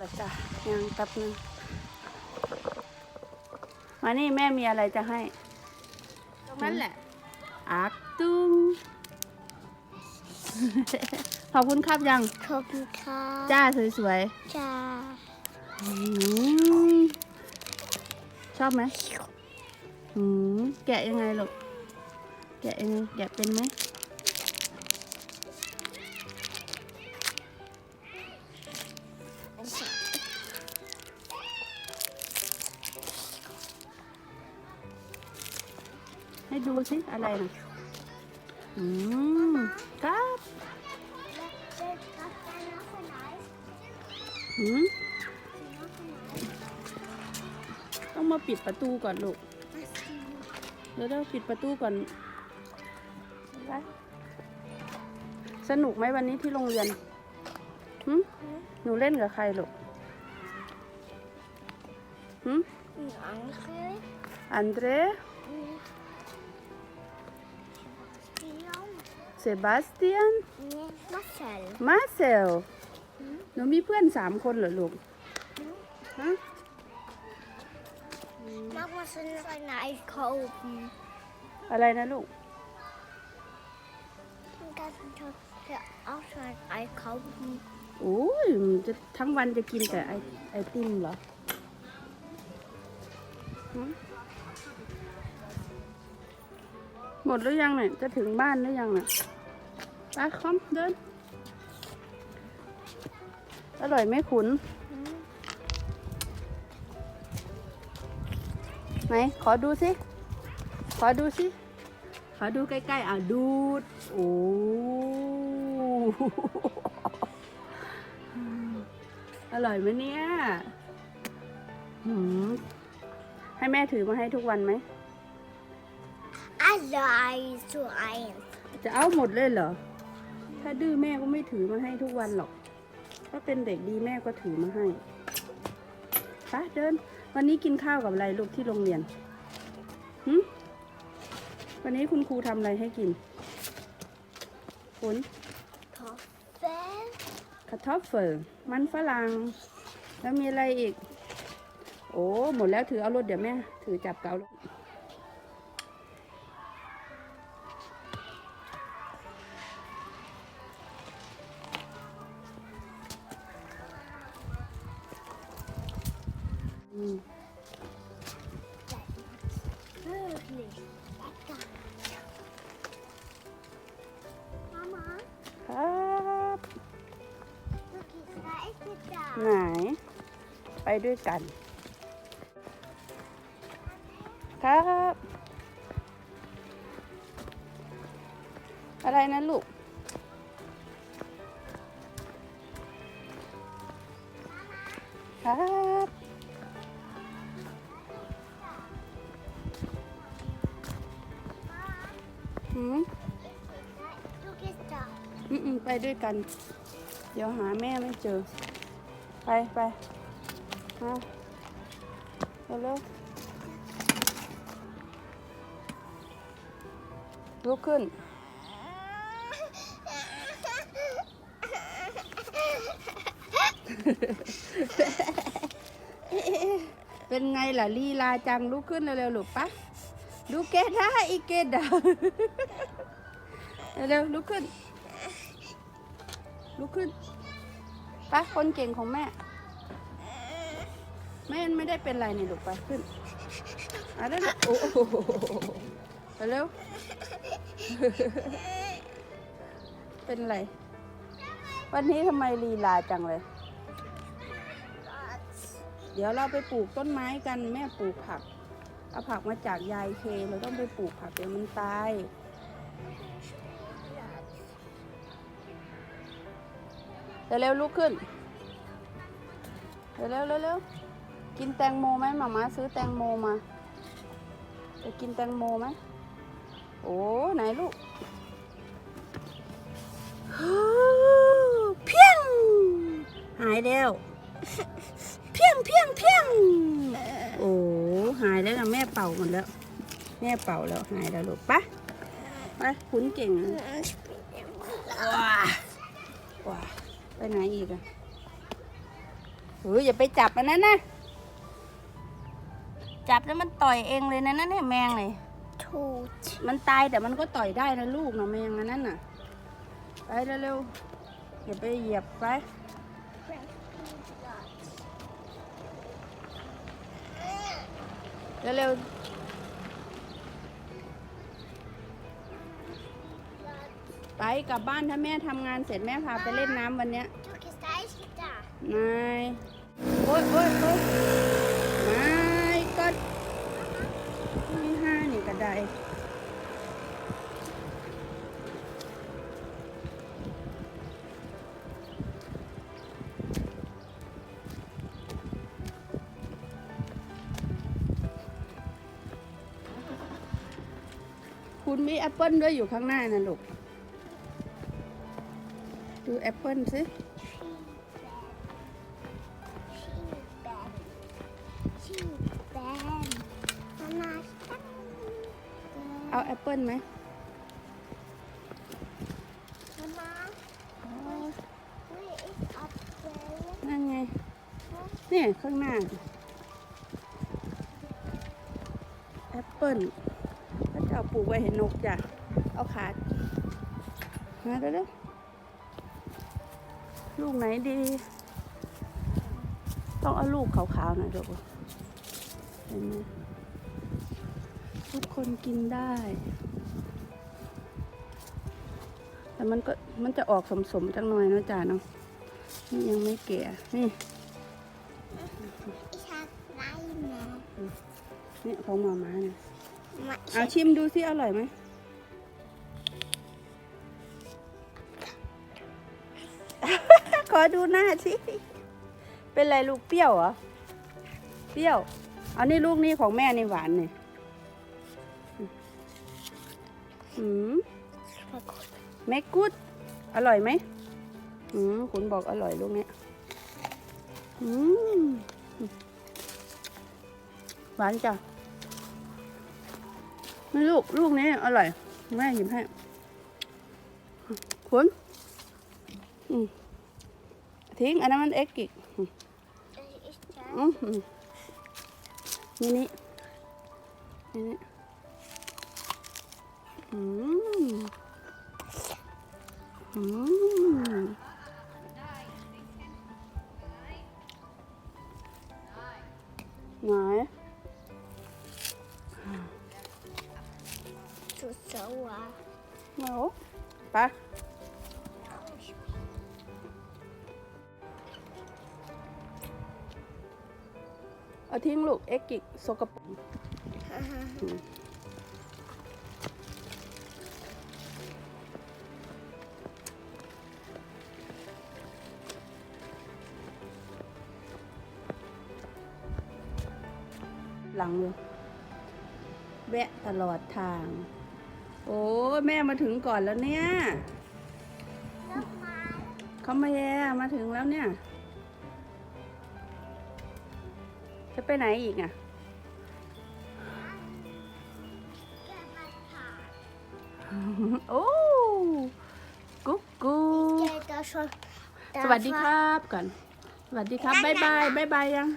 ละจ้ะยังแป๊บนึงมานี่แม่มีอะไรจะให้ ตรงนั้นแหละอักตุ้งขอบคุณครับยัง ขอบคุณค่ะจ้าสวยจ้าๆอืมชอบไหมอืมแกะยังไงลูก แกะยังไงแกะเป็นไหม ให้ดูสิอะไรนะอืมครับอืมต้องมาปิดประตูก่อนลูกเดี๋ยวเราปิดประตูก่อนไปสนุกไหมวันนี้ที่โรงเรียนหึหนูเล่นกับใครลูกหึอังเคยอันเดร เซบาสเตียนนี่มาเซลมาเซลหนูมีเพื่อนสามคนเหรอลูกฮะมามาซื้อในไอโคมอะไรนะลูกการทดเอาใส่ไอโคมโอ้ยมันจะทั้งวันจะกินแต่ไอไอติมเหรอหึหมดหรือยังเนี่ย จะถึงบ้านหรือยังเนี่ย ไปคอมเดิน อร่อยไหมขุน ไหน ขอดูสิ ขอดูสิ ขอดูใกล้ๆ อะ ดูด โอ้อร่อยไหมเนี่ยหืมให้แม่ถือมาให้ทุกวันไหมอะไรสวยจะเอาหมดเลยเหรอ ถ้าดื้อแม่ก็ไม่ถือมาให้ทุกวันหรอก ถ้าเป็นเด็กดีแม่ก็ถือมาให้ไปเดิน วันนี้กินข้าวกับอะไรลูกที่โรงเรียนหึวันนี้คุณครูทำอะไรให้กินฝนทอฟเฟ่กระทบเฟิร์มันฝรั่ง แล้วมีอะไรอีก โอ้ หมดแล้วถือเอารถเดี๋ยวแม่ ถือจับเกาลูก ครับไหน ไปด้วยกัน ครับ อะไรนะลูก หืมอืมไปด้วยกัน เดี๋ยวหาแม่ไม่เจอ ไปไปมาเร็วลุกขึ้น เป็นไงล่ะลีลาจังลุกขึ้นเร็วๆลูกปะ ดูเกดาอีเกดาเร็วๆลุกขึ้น ลุกขึ้นไปะคนเก่งของแม่ แม่ไม่ได้เป็นไรนี่ลูกไปขึ้นเอะไรนะโอ้โหไปเร็วเป็นไร วันนี้ทำไมลีลาจังเลย เดี๋ยวเราไปปลูกต้นไม้กันแม่ปลูกผัก เอาผักมาจากยายเคเราต้องไปปลูกผักเดี๋ยวมันตายเร็วๆลุกขึ้น เร็วๆเร็วๆกินแตงโมไหมหมาม่าซื้อแตงโมมาจะกินแตงโมไหมโอ้ไหนลูกเพียงหายแล้ว เพียงเพียงเพียงโอ้หายแล้วนะแม่เป่าหมดแล้ว แม่เป่าแล้วหายแล้วลูกไปะไปคุณเก่งนะว้าว้าไปไหนอีกอะเฮ้ยอย่าไปจับอันนั้นนะจับแล้วมันต่อยเองเลยนะนั่นเนี่ยแมงเลย Toot. มันตายแต่มันก็ต่อยได้นะลูกนะแมงอันนั้นน่ะ ไปเร็วๆอย่าไปเหยียบไป เร็วๆไปกลับบ้านถ้าแม่ทำงานเสร็จแม่พาไปเล่นน้ำวันเนี้ย Du kan steige da. นายโอ๊ยโอ๊ยโอ๊ยนาย คุณมีแอปเปิลด้วยอยู่ข้างหน้านะลูก ดูแอปเปิลสิเอาแอปเปิลไหมนั่นไงเนี่ยข้างหน้าแอปเปิลพระเจ้า ปลูกไว้เห็นนกจ้ะ เอาขาดมาเร็วๆลูกไหนดี ต้องเอาลูกขาวๆหน่อยดูเห็นไหมทุกคนกินได้ แต่มันก็มันจะออกสมๆจังหน่อยเนาะจ้ะเนาะนี่ยังไม่แก่ นี่ Ich hab Reime. นี่ของหมาม้าเนี่ย เอาชิมดูสิอร่อยไหมขอดูหน้าสิ เป็นไรลูกเปรี้ยวเหรอ เปรี้ยว อันนี้ลูกนี่ของแม่นี่หวานเนี่ยอืมแม็กกุด อร่อยไหมอืมคุณบอกอร่อยลูกเนี้ยอืมหวานจ้ะ นี่ลูกลูกนี้อร่อยแม่หยิบให้คุณอืมทิ้งอันนั้นมันเอ็กกิก Das ist das. อืมอืมนี่นี่นี่นี่อืมอืมไหน soa. No. Pa. Ở thiên lục ế kịch sô cập. Lặng luôn. แวะตลอดทาง โอ้แม่มาถึงก่อนแล้วเนี่ย Nochmal. เขามาแย่มาถึงแล้วเนี่ย จะไปไหนอีกอะโอ้กุ๊กกุ๊ก Ja, da schon. สวัสดีครับก่อน สวัสดีครับบายบายบายบายยัง